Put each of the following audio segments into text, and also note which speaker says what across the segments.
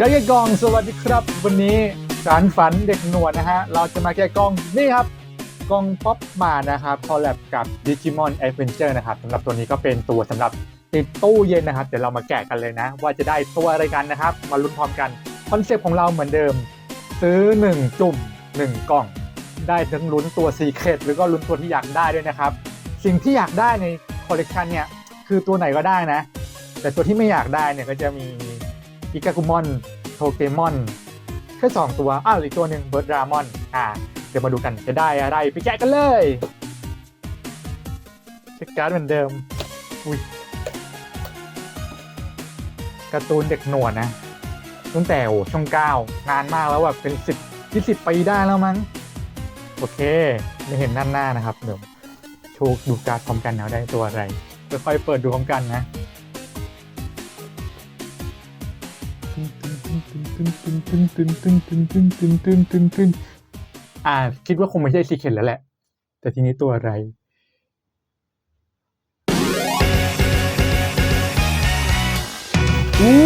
Speaker 1: กแกะกล่องสวัสดีครับ วันนี้สารฝันเด็กหนวดนะฮะ เราจะมาแกะกล่องนี่ครับกล่องป๊อปมานะครับคอลแลบกับ Digimon Adventure นะครับสำหรับตัวนี้ก็เป็นตัวสำหรับติดตู้เย็นนะครับ เดี๋ยวเรามาแกะกันเลยนะ ว่าจะได้ตัวอะไรกันนะครับ มาลุ้นพร้อมกัน คอนเซปต์ของเราเหมือนเดิม ซื้อ 1 จุ่ม 1 กล่อง ได้ทั้งลุ้นตัวซีเครตหรือก็ลุ้นตัวที่อยากได้ด้วยนะครับ สิ่งที่อยากได้ในคอลเลกชันเนี่ยคือตัวไหนก็ได้นะ แต่ตัวที่ไม่อยากได้เนี่ยก็จะมี อิกากุมอนโทเกมอนแค่สองตัวอ้าวอีกตัวหนึ่งเบิร์ดรามอนอ่าเดี๋ยวมาดูกันจะได้อะไรไปแกะกันเลยเช็คการ์ดเหมือนเดิมอุ้ยการ์ตูนเด็กหนวดนะตั้งแต่โอ้ช่องเก้านานมากแล้วแบบเป็นสิบยี่สิบปีได้แล้วมั้งโอเค ไม่เห็นด้านหน้านะครับเดี๋ยวโชว์ดูการ์ดพร้อมกันนะว่าได้ตัวอะไรค่อยๆเปิดดูพร้อมกันนะ อ่า คิดว่าคงไม่ใช่ซีเคนแล้วแหละ แต่ทีนี้ตัวอะไร อู้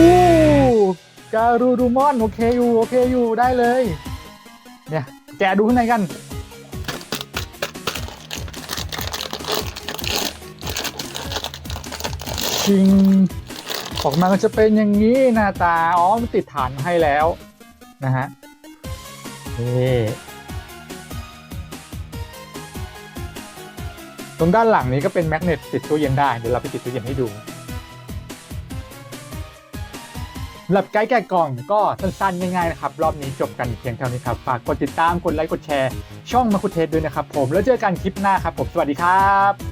Speaker 1: การูดูมอน โอเคอยู่ โอเคอยู่ ได้เลย เนี่ย แกะดูข้างในกัน จริง ออกมาก็จะเป็นอย่างนี้หน้าตา อ๋อมันติดฐานมาให้แล้วนะฮะนี่ตรงด้านหลังนี้ก็เป็นแมกเนตติดตู้เย็นได้ เดี๋ยวเราไปติดตู้เย็นให้ดูสำหรับไกด์แกะกล่องก็สั้นๆ ง่ายๆนะครับ รอบนี้จบกันเพียงเท่านี้ครับ ฝากกดติดตามกดไลค์กดแชร์ ช่องมาคุเทสด้วยนะครับผมแล้วเจอกันคลิปหน้าครับผมสวัสดีครับ